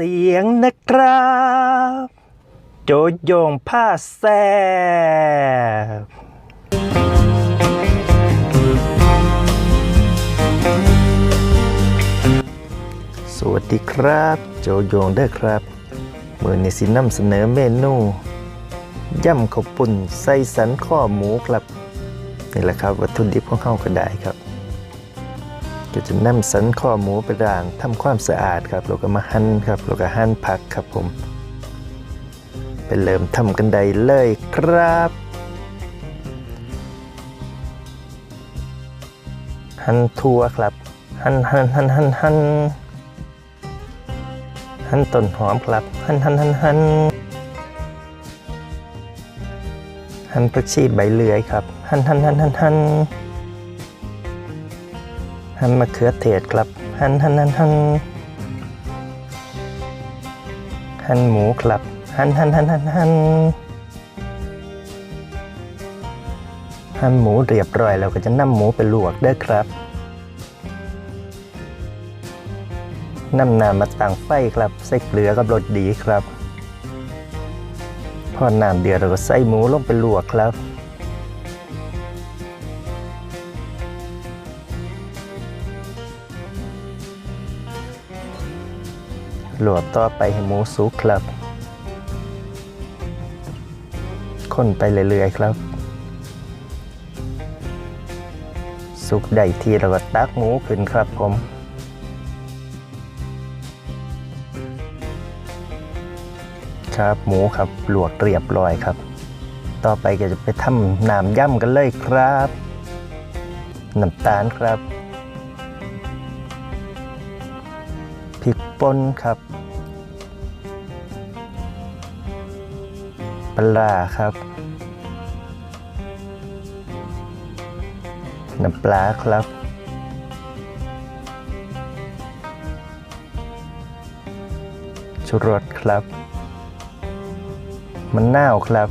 สียงนะครับ โจโยงผ้าแซ่บสวัสดีครับ โจโยงเด้ครับมือนี้สินำเสนอเมนูย่ำข้าวปุ่นใส่สันข้อหมูครับ นี่แหละครับวัตถุดิบของเขาก็ได้ครับ ก็จะนำสันข้อหมูไปด่างทำความสะอาดครับแล้วก็มาหั่นครับแล้วก็หั่นผักครับผมไปเริ่มทำกันได้เลยครับ หั่นทั่วครับ หั่นหั่นหั่นหั่นหั่นหั่นต้นหอมครับหั่นหั่นหั่นหั่นหั่นผักชีใบเลื่อยครับ หั่นหั่นหั่นหั่นหั่น หั่นมะเขือเทศครับ หั่นหั่นหั่นหั่นหั่นหมูครับ หั่นหั่นหั่นหั่นหั่นหั่นหมูเรียบร้อยแล้วก็จะนำหมูไปลวกเด้ครับนำน้ำมาตั้งไฟครับใส่เกลือกับรสดีครับ พอน้ำเดือดเราก็ใส่หมูลงไปลวกครับ หลวกต่อไปให้หมูสุกครับ คนไปเรื่อยๆครับ สุกได้ทีเราก็ตักหมูขึ้นครับผมครับหมูครับลวกเรียบร้อยครับ ต่อไปก็จะไปทำน้ำย่ำกันเลยครับน้ำตาลครับ ป่นครับปลาครับน้ำปลาครับชูรสครับมะนาวครับ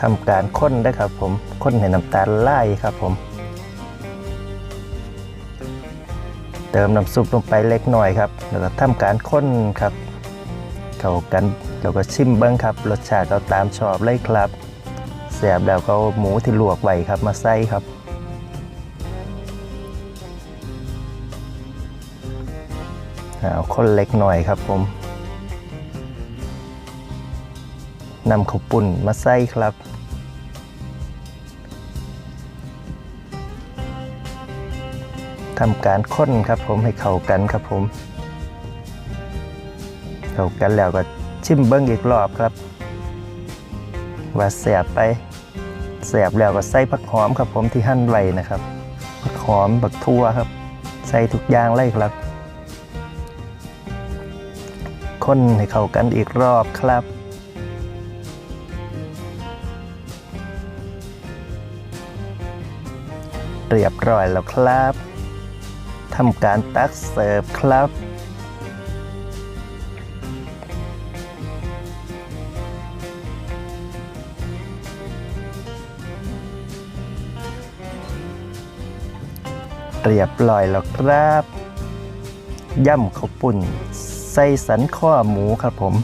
ทำการค้นได้ครับผม ค้นให้น้ำตาลไล่ครับผม เติมน้ำซุปลงไปเล็กน้อยครับ แล้วก็ทำการค้นครับ เข้ากันแล้วก็ชิมเบิ้งครับ รสชาติเอาตามชอบเลยครับแสบแล้วก็หมูที่ลวกไว้ครับมาใส่ครับเอาคนเล็กหน่อยครับผมนำข้าวปุ้นมาใส่ครับ ทำการค้นครับผมให้เข้ากันครับผม เข้ากันแล้วก็ชิมเบิ้งอีกรอบครับ ว่าแสบไปแสบแล้วก็ใส่ผักหอมครับผมที่หั่นไว้นะครับผักหอมผักทั่วครับ ใส่ทุกอย่างเลยครับคนให้เข้ากันอีกรอบครับ เรียบร้อยแล้วครับ ทำการตักเสิร์ฟครับ เรียบร้อยแล้วครับย่ำข้าวปุ่น ใส่สันข้อหมูครับผม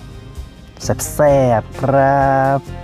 แซ่บๆครับ